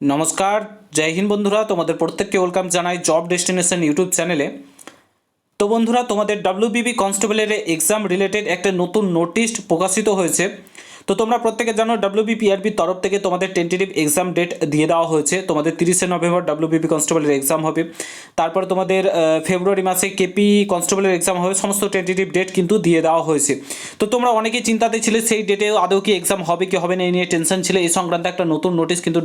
নমস্কার, জয় হিন্দ বন্ধুরা, তোমাদের প্রত্যেককে ওয়েলকাম জানাই জব ডেস্টিনেশন ইউটিউব চ্যানেলে তো বন্ধুরা, তোমাদের ডাব্লিউবিবি কনস্টেবলের এক্সাম রিলেটেড একটা নতুন নোটিশ প্রকাশিত হয়েছে। তো তোমরা প্রত্যেকে জানো ডাব্লিউবিপিআরবির তরফ থেকে তোমাদের টেন্টেটিভ এক্সাম ডেট দিয়ে দেওয়া হয়েছে। তোমাদের তিরিশে নভেম্বর ডাব্লিউবিপি কনস্টেবলের এক্সাম হবে। তারপর তোমাদের ফেব্রুয়ারি মাসে কেপি কনস্টেবলের এক্সাম হবে। সমস্ত টেন্টেটিভ ডেট কিন্তু দিয়ে দেওয়া হয়েছে। তো তোমরা অনেকেই চিন্তাতে ছিলে সেই ডেটে আদৌ কি এক্সাম হবে, কি হবে না এই নিয়ে টেনশন ছিল। এই সংক্রান্ত একটা নতুন নোটিশ কিন্তু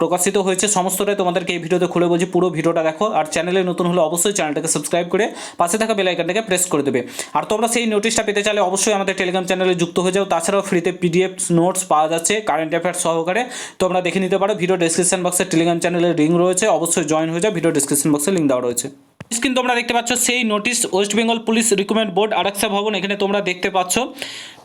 প্রকাশিত হয়েছে। সমস্তটাই তোমাদেরকে এই ভিডিওতে খুলে বলছি। পুরো ভিডিওটা দেখো। আর চ্যানেলে নতুন হলে অবশ্যই চ্যানেলটাকে সাবস্ক্রাইব করে পাশে থাকা বেল আইকনটাকে প্রেস করে দেবে। আর তোমরা সেই নোটিশটা পেতে চাইলে অবশ্যই আমাদের টেলিগ্রাম চ্যানেলে যুক্ত হয়ে যাও। তাছাড়াও ফ্রিতে পিডিএফ নোটস পাওয়া যাচ্ছে কারেন্ট অ্যাফেয়ার্স সহকারে। তোমরা দেখে নিতে পারো ভিডিও ডিসক্রিপশন বক্সে টেলিগ্রাম চ্যানেলের লিঙ্ক রয়েছে। অবশ্যই জয়েন হয়ে যাও ভিডিও ডিসক্রিপশন বক্সে লিঙ্ক দেওয়া রয়েছে। কিন্তু তোমরা দেখতে পাচ্ছ, সেই notice West Bengal police recruitment board Araksha Bhavan এখানে তোমরা দেখতে পাচ্ছ।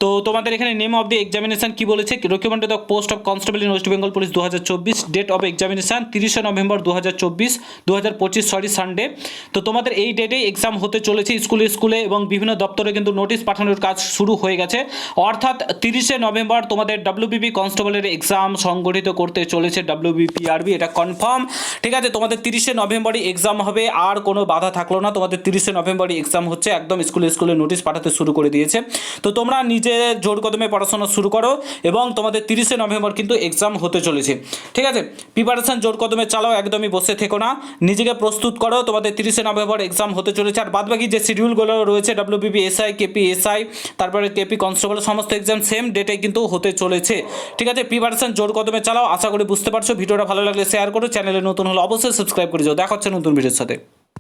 তো তোমাদের এখানে নেম অফ দি এক্সামিনেশন কি বলেছে? Recommend the post of constable in West Bengal police দু হাজার চব্বিশ ডেট অফ এক্সামিনেশন তিরিশে নভেম্বর দু হাজার চব্বিশ দু হাজার পঁচিশ সরি সানডে তো তোমাদের এই ডেটেই এক্সাম হতে চলেছে স্কুলে স্কুলে এবং বিভিন্ন দপ্তরে কিন্তু নোটিশ পাঠানোর কাজ শুরু হয়ে গেছে। অর্থাৎ তিরিশে নভেম্বর তোমাদের ডাব্লিউবিপি কনস্টেবলের এক্সাম সংগঠিত করতে চলেছে ডাব্লিউবিপিআরবি এটা কনফার্ম ঠিক আছে, তোমাদের তিরিশে নভেম্বরই এক্সাম হবে, আর কোনো বাধা থাকল না। তোমাদের তিরিশে নভেম্বরই এক্সাম হচ্ছে। একদম স্কুলে স্কুলে নোটিশ পাঠাতে শুরু করে দিয়েছে। তো তোমরা নিজে জোর কদমে পড়াশোনা শুরু করো এবং তোমাদের তিরিশে নভেম্বর কিন্তু এক্সাম হতে চলেছে। ঠিক আছে? প্রিপারেশন জোর কদমে চালাও, একদমই বসে থেকো না। নিজেকে প্রস্তুত করো, তোমাদের তিরিশে নভেম্বর এক্সাম হতে চলেছে। আর বাদবাকি যে শিডিউলগুলো রয়েছে ডাব্লিউবিপি এসআই কেপি এসআই তারপরে কেপি কনস্টেবল সমস্ত এক্সাম সেম ডেটে কিন্তু হতে চলেছে। ঠিক আছে? প্রিপারেশন জোর কদমে চালাও, আশা করি বুঝতে পারছ। ভিডিওটা ভালো লাগলে শেয়ার করো। চ্যানেলে নতুন হলে অবশ্যই সাবস্ক্রাইব করে যাও দেখা হচ্ছে নতুন ভিডিওর সাথে।